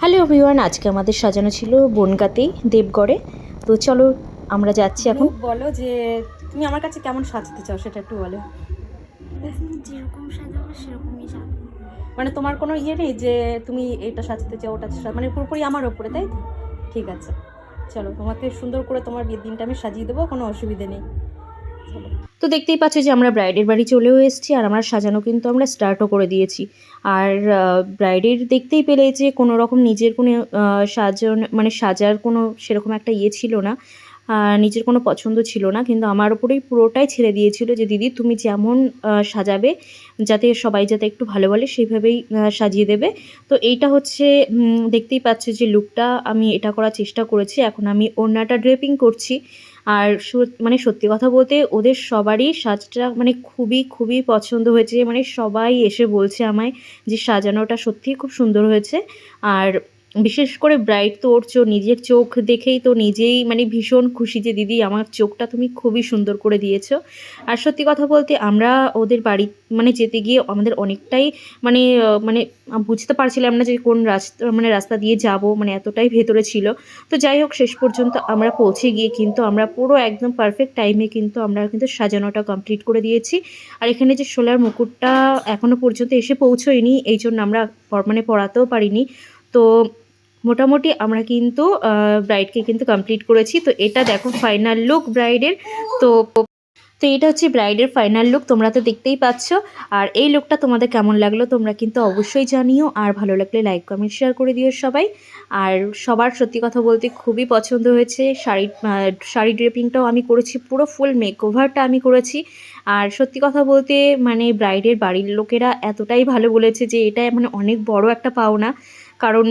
Hello everyone আজকে আমাদের সাজানো ছিল বনগাতেই দেবগড়ে। তো চলো আমরা যাচ্ছি এখন। বলো যে তুমি আমার কাছে কেমন সাজতে চাও সেটা একটু বলো। যেরকম সাজাবো সেরকমই সাজাবো। মানে তোমার কোনো ইয়ে নেই যে তুমি এটা সাজতে চাও ওটা সাজ- মানে পুরোপুরি আমার ওপরে তাই তো? ঠিক আছে। চলো তোমাকে সুন্দর করে তোমার বিয়ের দিনটা আমি সাজিয়ে দেবো কোনো অসুবিধে নেই। চলো। তো দেখতেই পাচ্ছ যে আমরা ব্রাইডের বাড়ি চলেও এসেছি আর আমরা সাজানো কিন্তু আমরা স্টার্টও করে দিয়েছি। আর ব্রাইডের দেখতেই পেলে যে কোনো রকম নিজের কোনো সাজন মানে সাজার কোনো সেরকম একটা ইয়ে ছিল না। নিজের কোনো পছন্দ ছিল না। কিন্তু আমার ওপরেই পুরোটাই ছেড়ে দিয়েছিল যে, দিদি, তুমি যেমন সাজাবে, যাতে সবাই যাতে একটু ভালো বলে, সেইভাবেই সাজিয়ে দেবে। তো এইটা হচ্ছে দেখতেই পাচ্ছে যে লুকটা আমি এটা করার চেষ্টা করেছি। এখন আমি ওড়নাটা ড্রেপিং করছি। আর মানে সত্যি কথা বলতে ওদের সবারই সাজটা মানে খুবই খুবই পছন্দ হয়েছে। মানে সবাই এসে বলছে আমায় যে সাজানোটা সত্যিই খুব সুন্দর হয়েছে। আর বিশেষ করে ব্রাইট তো ওর চো, নিজের চোখ দেখেই তো নিজেই মানে ভীষণ খুশি যে, দিদি, আমার চোখটা তুমি খুবই সুন্দর করে দিয়েছ। আর সত্যি কথা বলতে আমরা ওদের বাড়ি মানে যেতে গিয়ে আমাদের অনেকটাই মানে মানে বুঝতে পারছিলাম না যে কোন রাস্তা মানে রাস্তা দিয়ে যাব মানে এতটাই ভেতরে ছিল। তো যাই হোক, শেষ পর্যন্ত আমরা পৌঁছে গিয়ে কিন্তু আমরা পুরো একদম পারফেক্ট টাইমে কিন্তু আমরা কিন্তু সাজানোটা কমপ্লিট করে দিয়েছি। আর এখানে যে সোলার মুকুটটা এখনও পর্যন্ত এসে পৌঁছোয়নি এই জন্য আমরা মানে পড়াতেও পারিনি। তো মোটামুটি আমরা কিন্তু ব্রাইডকে কিন্তু কমপ্লিট করেছি। তো এটা দেখো ফাইনাল লুক ব্রাইডের তো তো এটা হচ্ছে ব্রাইডের ফাইনাল লুক তোমরা তো দেখতেই পাচ্ছ। আর এই লুকটা তোমাদের কেমন লাগল তোমরা কিন্তু অবশ্যই জানিও। আর ভালো লাগলে লাইক কমেন্ট শেয়ার করে দিও সবাই। আর সবার সত্যি কথা বলতে খুবই পছন্দ হয়েছে। শাড়ি শাড়ি ড্রেপিংটাও আমি করেছি, পুরো ফুল মেকওভারটা আমি করেছি। আর সত্যি কথা বলতে মানে ব্রাইডের বাড়ির লোকেরা এতটাই ভালো বলেছে যে এটা মানে অনেক বড় একটা পাওনা। কারণ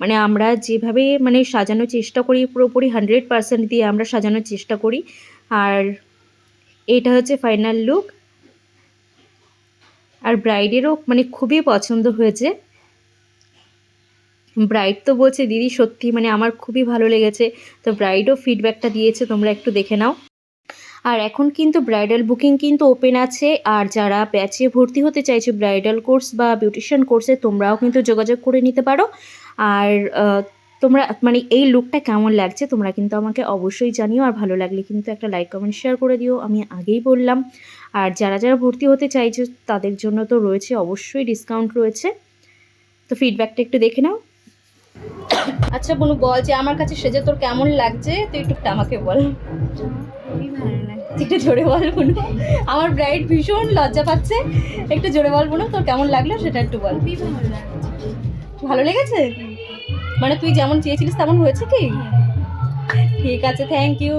মানে আমরা যেভাবে মানে সাজানোর চেষ্টা করি, পুরোপুরি হান্ড্রেড পার্সেন্ট দিয়ে আমরা সাজানোর চেষ্টা করি। আর এটা হচ্ছে ফাইনাল লুক আর ব্রাইডেরও মানে খুবই পছন্দ হয়েছে। ব্রাইড তো বলছে, দিদি, সত্যি মানে আমার খুবই ভালো লেগেছে। তো ব্রাইডও ফিডব্যাকটা দিয়েছে, তোমরা একটু দেখে নাও। আর এখন কিন্তু ব্রাইডাল বুকিং কিন্তু ওপেন আছে। আর যারা ব্যাচে ভর্তি হতে চাইছে ব্রাইডাল কোর্স বা বিউটিশিয়ান কোর্সে তোমরাও কিন্তু যোগাযোগ করে নিতে পারো। আর তোমরা মানে এই লুকটা কেমন লাগছে তোমরা কিন্তু আমাকে অবশ্যই জানিও। আর ভালো লাগলে কিন্তু একটা লাইক কমেন্ট শেয়ার করে দিও। আমি আগেই বললাম। আর যারা যারা ভর্তি হতে চাইছে, তাদের জন্য তো রয়েছে অবশ্যই ডিসকাউন্ট রয়েছে। তো ফিডব্যাকটা একটু দেখে নাও। আচ্ছা বনু বল যে আমার কাছে সেজে তোর কেমন লাগছে? তুই একটু আমাকে বল। একটু জোরে বল বনু। আমার ব্রাইড ভীষণ লজ্জা পাচ্ছে। একটু জোরে বল বনু তোর কেমন লাগল সেটা একটু বল। ভালো লাগছে? ভালো লেগেছে মানে তুই যেমন চেয়েছিলিস তেমন হয়েছে কি? ঠিক আছে থ্যাংক ইউ